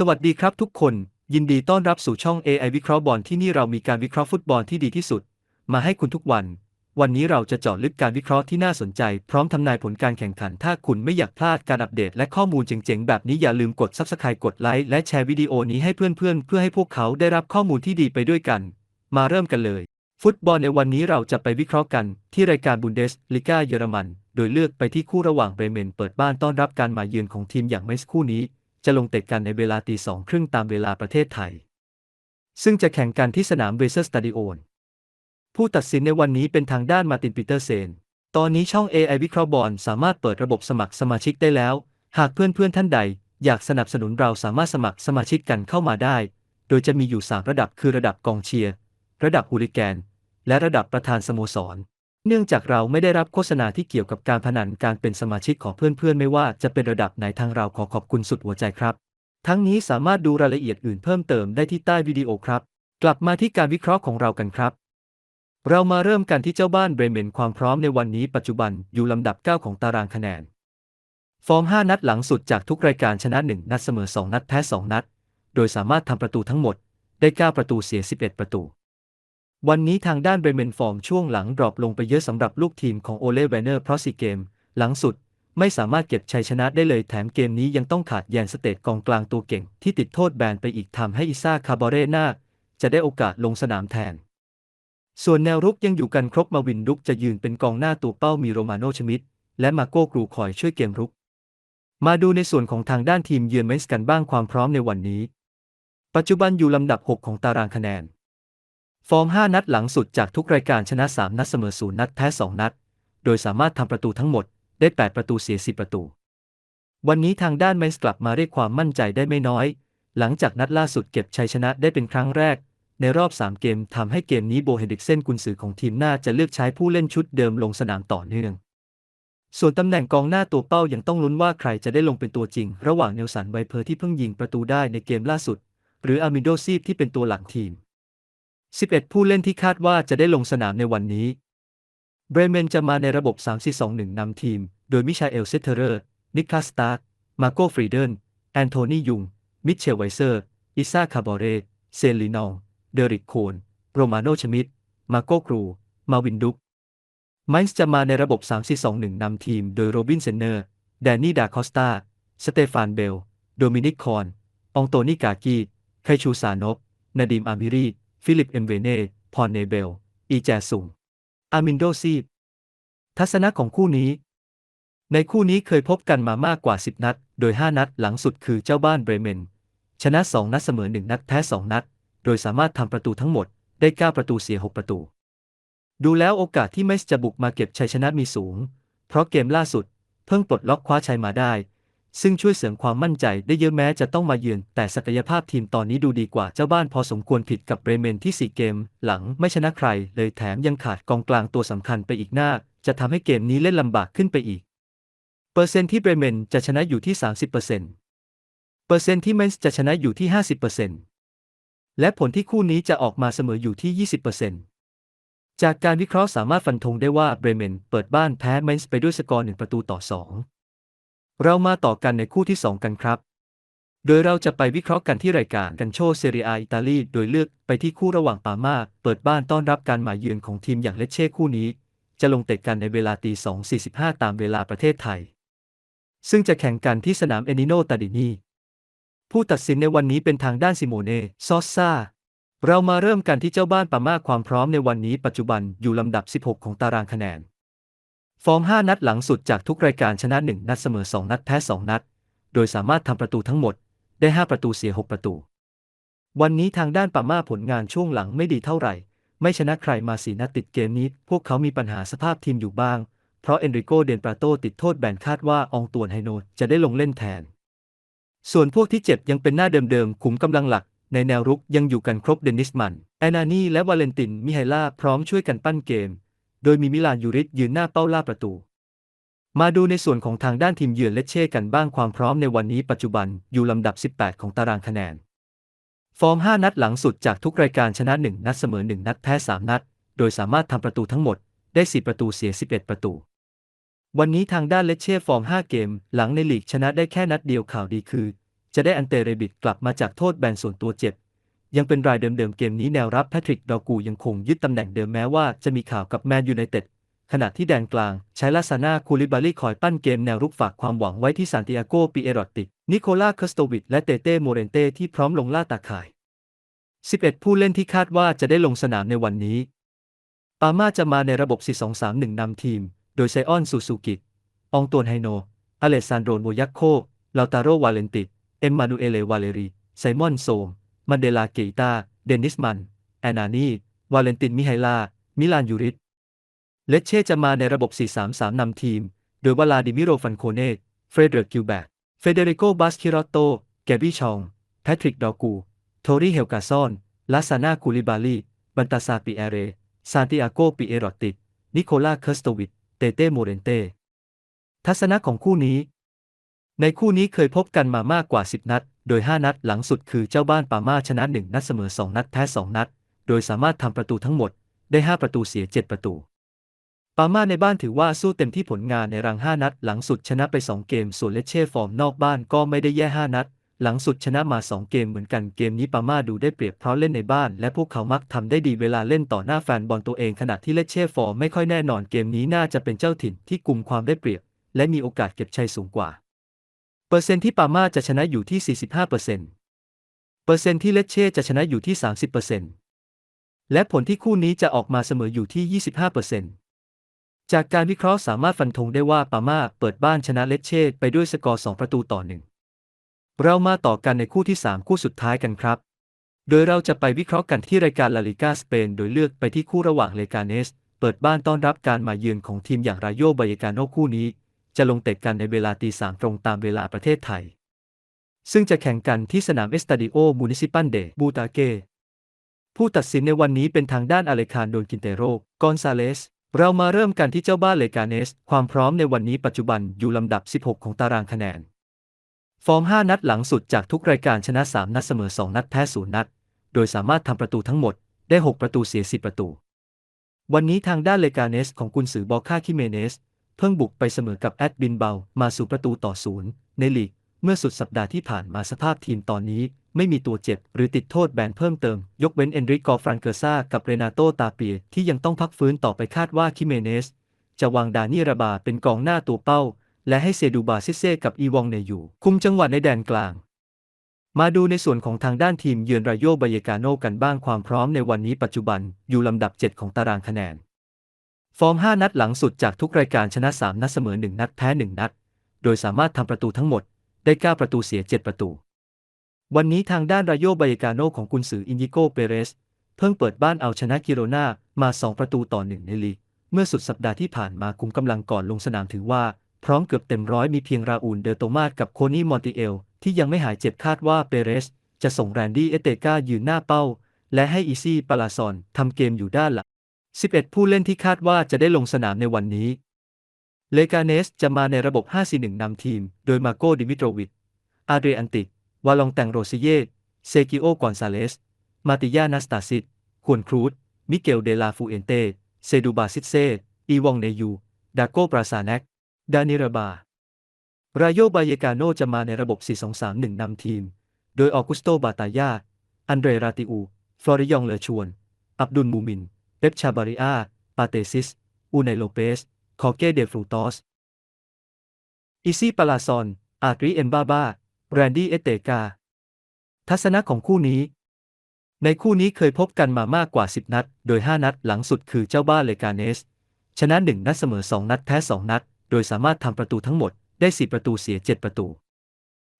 สวัสดีครับทุกคน ยินดีต้อนรับสู่ช่อง AI วิเคราะห์บอลที่นี่เรามีการวิเคราะห์ฟุตบอลที่ดีที่สุด มาให้คุณทุกวัน วันนี้เราจะเจาะลึกการวิเคราะห์ที่น่าสนใจ พร้อมทำนายผลการแข่งขัน ถ้าคุณไม่อยากพลาดการอัปเดตและข้อมูลเจ๋งๆ แบบนี้อย่าลืมกด Subscribe กดไลค์และแชร์วิดีโอนี้ให้เพื่อนๆ เพื่อให้พวกเขาได้รับข้อมูลที่ดีไปด้วยกัน มาเริ่มกันเลย ฟุตบอลในวันนี้เราจะไปวิเคราะห์กัน ที่รายการบุนเดสลิก้าเยอรมัน โดยเลือกไปที่คู่ระหว่างเบรเมนเปิดบ้านต้อนรับการมาเยือนของทีมอย่างเมสคู่นี้ จะลงเตะกันในเวลาตีสองครึ่งตามเวลาประเทศไทย ซึ่งจะแข่งกันที่สนามเวเซอร์สตาดิโอน ผู้ตัดสินในวันนี้เป็นทางด้านมาร์ตินปีเตอร์เซน ตอนนี้ช่อง AI วิเคราะห์บอลสามารถเปิดระบบสมัครสมาชิกได้แล้ว หากเพื่อนๆท่านใด อยากสนับสนุนเราสามารถสมัครสมาชิกกันเข้ามาได้ โดยจะมีอยู่ 3 ระดับคือระดับกองเชียร์ ระดับฮูลิแกน และระดับประธานสโมสร เนื่องจากเราไม่ได้รับโฆษณาที่เกี่ยวกับการพนันการเป็นสมาชิกของเพื่อนๆ ไม่ว่าจะเป็นระดับไหนทางเราขอขอบคุณสุดหัวใจครับ ทั้งนี้สามารถดูรายละเอียดอื่นเพิ่มเติมได้ที่ใต้วิดีโอครับ กลับมาที่การวิเคราะห์ของเรากันครับ เรามาเริ่มกันที่เจ้าบ้านเบรเมนความพร้อมในวันนี้ปัจจุบันอยู่ลำดับ 9 ของตารางคะแนน ฟอร์ม 5 นัดหลังสุดจากทุกรายการชนะ 1 นัดเสมอ 2 นัดแพ้ 2 นัด โดยสามารถทำประตูทั้งหมดได้ 9 ประตูเสีย 11 ประตู วันนี้ทางด้านเบรเมนฟอร์มช่วงหลังดรอปลงไปเยอะสำหรับลูกทีมของโอเล่เวเนอร์เพราะสี่เกม หลังสุดไม่สามารถเก็บชัยชนะได้เลยแถมเกมนี้ยังต้องขาดแยนสเตตกองกลางตัวเก่ง ที่ติดโทษแบนไปอีกทำให้อิซ่าคาบาเรนาจะได้โอกาสลงสนามแทน ส่วนแนวรุกยังอยู่กันครบมาวินรุกจะยืนเป็นกองหน้าตัวเป้ามีโรมาโนชมิดและมาโก้กรูคอยช่วยเกมรุก มาดูในส่วนของทางด้านทีมเยือนเมสกันบ้างความพร้อมในวันนี้ ปัจจุบันอยู่ลำดับ 6 ของตารางคะแนน ฟอร์ม 5 นัดหลังสุดจากทุกรายการชนะ 3 นัดเสมอ 0 นัดแพ้ 2 นัด โดยสามารถทำประตูทั้งหมดได้ 8 ประตูเสีย 10 ประตู วันนี้ทางด้านเมนส์กลับมาเรียกความมั่นใจได้ไม่น้อย หลังจากนัดล่าสุดเก็บชัยชนะได้เป็นครั้งแรก ในรอบ 3 เกมทำให้เกมนี้โบเฮนดิกเซนกุนซือของทีมน่าจะเลือกใช้ผู้เล่นชุดเดิมลงสนามต่อเนื่อง ส่วนตำแหน่งกองหน้าตัวเป้ายังต้องลุ้นว่าใครจะได้ลงเป็นตัวจริง ระหว่างเนลสันไวเพอร์ที่เพิ่งยิงประตูได้ในเกมล่าสุด หรืออามิโดซีฟที่เป็นตัวหลังทีม 11 ผู้เล่นที่คาดว่าจะได้ลงสนามในวันนี้ เบรเมนจะมาในระบบ 3-4-2-1 นำทีม โดยมิชาเอลเซเทเรอร์ นิคลาสตาร์กมาโกฟรีเดน แอนโทนียุง มิเชลไวเซอร์ อิซาคาบอเร เซลีนอง เดริกโคน โรมาโนชมิด มาโกครู มาวินดุกไมน์จะมาในระบบ 3-4-2-1 นำทีม โดยโรบินเซนเนอร์ แดนนี่ดาคอสตา สเตฟานเบล โดมินิกคอน องโตนิกากีไคชูซานบนาดิมอามิรี ฟิลิปเอ็มเวเน่ พอนเนเบล อีแจซุง อามินโดซีทัศนะของคู่นี้ ในคู่นี้เคยพบกันมามากกว่า 10 นัด โดย 5 นัดหลังสุดคือเจ้าบ้านเบรเมน ชนะ 2 นัดเสมอ 1 นัดแพ้ 2 นัด โดยสามารถทำประตูทั้งหมด ได้ 9 ประตูเสีย 6 ประตู ดูแล้วโอกาสที่เมสจะบุกมาเก็บชัยชนะมีสูง เพราะเกมล่าสุด เพิ่งปลดล็อกคว้าชัยมาได้ ซึ่งช่วยเสริมความมั่นใจได้เยอะแม้จะต้องมาเยือนแต่ศักยภาพทีมตอนนี้ดูดีกว่าเจ้าบ้านพอสมควรผิดกับเบรเมนที่ 4 เกม หลังไม่ชนะใคร เลยแถมยังขาดกองกลางตัวสำคัญไปอีกหน้า จะทำให้เกมนี้เล่นลำบากขึ้นไปอีก เปอร์เซ็นต์ที่เบรเมนจะชนะอยู่ที่ 30%เปอร์เซ็นต์เปอร์เซ็นต์ที่เมนส์จะชนะอยู่ที่ 50%และผลที่คู่นี้จะออกมาเสมออยู่ที่ 20%จากการวิเคราะห์สามารถฟันธงได้ว่าเบรเมนเปิดบ้านแพ้เมนส์ไปด้วยสกอร์1ประตูต่อ 2 เรามาต่อกันในคู่ที่ 2 กันครับ โดยเราจะไปวิเคราะห์กันที่รายการกันโชเซเรียอิตาลี โดยเลือกไปที่คู่ระหว่างปาม่าเปิดบ้านต้อนรับการมาเยือนของทีมอย่างเลเช่คู่นี้ จะลงเตะกันในเวลาตี2.45 ตามเวลาประเทศไทย ซึ่งจะแข่งกันที่สนามเอนิโนตาดินีผู้ตัดสินในวันนี้เป็นทางด้านซิโมเน่ซอสซาเรามาเริ่มกันที่เจ้าบ้านปาม่าความพร้อมในวันนี้ปัจจุบันอยู่ลำดับ 16 ของตารางคะแนน ฟอร์ม 5 นัดหลังสุดจากทุกรายการชนะ 1 นัดเสมอ 2 นัดแพ้ 2 นัด โดยสามารถทำประตูทั้งหมดได้ 5 ประตูเสีย 6 ประตู วันนี้ทางด้านปาม่าผลงานช่วงหลังไม่ดีเท่าไหร่ ไม่ชนะใครมาสีนัดติดเกมนี้ พวกเขามีปัญหาสภาพทีมอยู่บ้าง เพราะเอนริโกเดนปราโตติดโทษแบนคาดว่าอองตวนไฮโนจะได้ลงเล่นแทน ส่วนพวกที่เจ็บยังเป็นหน้าเดิมๆขุมกำลังหลักในแนวรุกยังอยู่กันครบเดนิสมัน แอนนานีและวาเลนตินมิไฮล่าพร้อมช่วยกันปั้นเกม โดยมีมิลานยูริสยืนหน้าเป้าล่าประตู มาดูในส่วนของทางด้านทีมเยือนเลเช่กันบ้างความพร้อมในวันนี้ปัจจุบันอยู่ลำดับ 18 ของตารางคะแนน ฟอร์ม 5 นัดหลังสุดจากทุกรายการชนะ 1 นัดเสมอ 1 นัดแพ้ 3 นัด โดยสามารถทำประตูทั้งหมดได้ 4 ประตูเสีย 11 ประตู วันนี้ทางด้านเลเช่ฟอร์ม 5 เกม หลังในลีกชนะได้แค่นัดเดียวข่าวดีคือ จะได้อันเตเรบิดกลับมาจากโทษแบนส่วนตัวเจ็บ ยังเป็นรายเดิมๆเกมนี้แนวรับแพทริกดอกูยังคงยึดตำแหน่งเดิมแม้ว่าจะมีข่าวกับแมนยูไนเต็ดขณะที่แดนกลาง ใช้ลาซาน่าคูลิบาลีคอยปั้นเกมแนวรุกฝากความหวังไว้ที่ซานติอาโกปิเอรอติก นิโคลาคสโตวิชและเตเต้โมเรนเต้ที่พร้อมลงล่าตาข่าย 11 ผู้เล่นที่คาดว่าจะได้ลงสนามในวันนี้ ปาม่าจะมาในระบบ 4-2-3-1 นำทีม โดยไซออนซูซูกิ อองตวนไฮโน อเลซานโดรโวยักโค ลาตาโรวาเลนติ เอ็มมานูเอเลวาเลรี ไซมอนโซม มันเดลาเกอิตา เดนิสมัน แอนนานี วาเลนตินมิไฮลา มิลานยูริต เลเช่จะมาในระบบ 4-3-3 นำทีม โดยวลาดิมิโรฟันโคเนตเฟรเดริกกิวแบก เฟเดริโกบาสคิรอตโต แกบี้ชอง แพทริกดอกู โทรี่เฮลกาซอน ลาซานาคูลิบาลี บันตาซาปิเอเร ซานติอาโกปิเอรอตตินิโคลาเคิร์สโตวิชเตเต้โมเรนเต้ ทัศนะของคู่นี้ ในคู่นี้เคยพบกันมามากกว่า 10 นัด โดย 5 นัดหลังสุดคือเจ้าบ้านปาม่าชนะ 1 นัดเสมอ 2 นัดแพ้ 2 นัด โดยสามารถทำประตูทั้งหมดได้ 5 ประตูเสีย 7 ประตู ปาม่าในบ้านถือว่าสู้เต็มที่ผลงานในรัง 5 นัด หลังสุดชนะไป 2 เกม ส่วนเลเช่ฟอร์มนอกบ้านก็ไม่ได้แย่ 5 นัด หลังสุดชนะมา 2 เกมเหมือนกัน เกมนี้ปาม่าดูได้เปรียบเพราะเล่นในบ้าน และพวกเขามักทำได้ดีเวลาเล่นต่อหน้าแฟนบอลตัวเองขณะที่เลเช่ฟอร์มไม่ค่อยแน่นอน เกมนี้น่าจะเป็นเจ้าถิ่นที่กุมความได้เปรียบ และมีโอกาสเก็บชัยสูงกว่า เปอร์เซ็นต์ที่ปาม่าจะชนะอยู่ที่ 45%เปอร์เซ็นต์เปอร์เซ็นต์ที่เลเช่จะชนะอยู่ที่ 30%เปอร์เซ็นต์และผลที่คู่นี้จะออกมาเสมออยู่ที่ 25%เปอร์เซ็นต์จากการวิเคราะห์สามารถฟันธงได้ว่าปาม่าเปิดบ้านชนะเลเช่ไปด้วยสกอร์ 2 ประตูต่อหนึ่งเรามาต่อกันในคู่ที่ 3 คู่สุดท้ายกันครับ โดยเราจะไปวิเคราะห์กันที่รายการลาลิกาสเปน โดยเลือกไปที่คู่ระหว่างเลกาเนส เปิดบ้านต้อนรับการมาเยือนของทีมอย่างรายโยบายกาโนคู่นี้ จะลงเตะกันในเวลาตีสามตรงตามเวลาประเทศไทย ซึ่งจะแข่งกันที่สนามเอสตาดิโอมูนิซิปัลเดบูตาเกผู้ตัดสินในวันนี้เป็นทางด้านอเลคานโดนกินเตโรกอนซาเลส เรามาเริ่มกันที่เจ้าบ้านเลกาเนส ความพร้อมในวันนี้ปัจจุบันอยู่ลำดับ 16 ของตารางคะแนน ฟอร์ม 5 นัดหลังสุดจากทุกรายการชนะ 3 นัดเสมอ 2 นัดแพ้0นัด โดยสามารถทำประตูทั้งหมดได้ 6 ประตูเสีย 10 ประตู วันนี้ทางด้านเลกาเนสของกุนซือบอค่าคิเมเนส เพิ่งบุกไปเสมอกับแอดบินเบา มาสู่ประตูต่อศูนย์ในลีก เมื่อสุดสัปดาห์ที่ผ่านมาสภาพทีมตอนนี้ ไม่มีตัวเจ็บ หรือติดโทษแบนเพิ่มเติม ยกเว้นเอนริกกอฟรันเกอร์ซากับเรนาโตตาเปียที่ยังต้องพักฟื้นต่อไปคาดว่าคิเมเนส จะวางดานี่ระบาเป็นกองหน้าตัวเป้า และให้เซดูบาซิเซกับอีวองเนยู่ คุมจังหวะในแดนกลางมาดูในส่วนของทางด้านทีมเยือนรายโยบายกาโนกันบ้างความพร้อมในวันนี้ปัจจุบันอยู่ลำดับ 7 ของตารางคะแนน ฟอร์ม 5 นัดหลังสุดจากทุกรายการชนะ 3 นัดเสมอ 1 นัดแพ้ 1 นัด โดยสามารถทำประตูทั้งหมด ได้ 9 ประตูเสีย 7 ประตู วันนี้ทางด้านรายโยบายกาโนของกุนซืออินดิโกเปเรส เพิ่งเปิดบ้านเอาชนะกิโรนามา 2 ประตูต่อ 1 ในลีก เมื่อสุดสัปดาห์ที่ผ่านมาคุมกำลังก่อนลงสนามถือว่า พร้อมเกือบเต็มร้อยมีเพียงราอูลเดอโตมาสกับโคนี่มอนติเอล ที่ยังไม่หายเจ็บคาดว่าเปเรส จะส่งแรนดี้เอเตกายืนหน้าเป้า และให้อีซี่ปาลาซอนทำเกมอยู่ด้านหลัง 11 ผู้เล่นที่คาดว่าจะได้ลงสนามในวันนี้ เลกาเนสจะมาในระบบ 5-4-1 นำทีม โดยมาโกดิมิโตรวิช อาเดรอันติ วาลองแตงโรซิเยตเซกิโอกอนซาเลส มาติยานาสตาซิตควนครูด มิเกลเดลาฟูเอนเต เซดูบาซิเซ อีวองเนยู ดาโกปราซาเนกดานิราบา รายโยบายกาโนจะมาในระบบ 4-2-3-1 นำทีม โดยออกุสโตบาตายา อันเดรราติอู ฟลอริยองเลอชวน อับดุลมูมิน เปปชาบาริอาปาเตซิส อูไนโลเปส คอเกเดฟรูตอส อิซี่ปาลาซอน อาตริเอนบาบา แรนดี้เอเตกา ทัศนะของคู่นี้ ในคู่นี้เคยพบกันมามากกว่า 10 นัด โดย 5 นัดหลังสุดคือเจ้าบ้านเลกาเนส ชนะ 1 นัดเสมอ 2 นัดแพ้ 2 นัด โดยสามารถทำประตูทั้งหมดได้ 4 ประตูเสีย 7 ประตู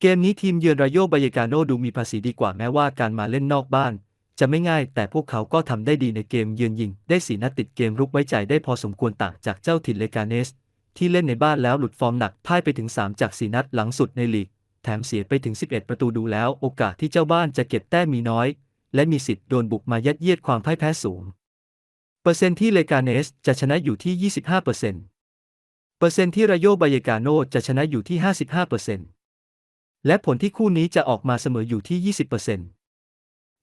เกมนี้ทีมเยือนรายโยบายกาโนดูมีภาษีดีกว่าแม้ว่าการมาเล่นนอกบ้าน จะไม่ง่ายแต่พวกเขาก็ทำได้ดีในเกมเยือนยิง ได้สีนัดติดเกมรุกไว้ใจได้พอสมควรต่างจากเจ้าถิ่นเลกาเนส ที่เล่นในบ้านแล้วหลุดฟอร์มหนักพ่ายไปถึง 3 จาก4นัดหลังสุดในลีก แถมเสียไปถึง 11 ประตูดูแล้ว โอกาสที่เจ้าบ้านจะเก็บแต้มมีน้อย และมีสิทธิ์โดนบุกมายัดเยียดความพ่ายแพ้สูง เปอร์เซ็นต์ที่เลกาเนสจะชนะอยู่ที่ 25%เปอร์เซ็นต์เปอร์เซ็นต์ที่รายโยบายกาโนจะชนะอยู่ที่ 55%เปอร์เซ็นต์และผลที่คู่นี้จะออกมาเสมออยู่ที่ 20%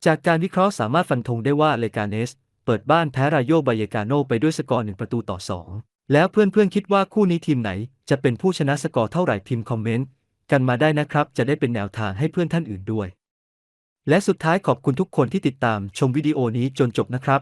จากการวิเคราะห์สามารถฟันธงได้ว่าเลกาเนส เปิดบ้านแพ้รายโยบายกาโนไปด้วยสกอร์หนึ่งประตูต่อ 2 แล้วเพื่อนๆคิดว่าคู่นี้ทีมไหน จะเป็นผู้ชนะสกอร์เท่าไหร่พิมพ์คอมเมนต์กันมาได้นะครับ จะได้เป็นแนวทางให้เพื่อนท่านอื่นด้วย และสุดท้ายขอบคุณทุกคนที่ติดตามชมวิดีโอนี้จนจบนะครับ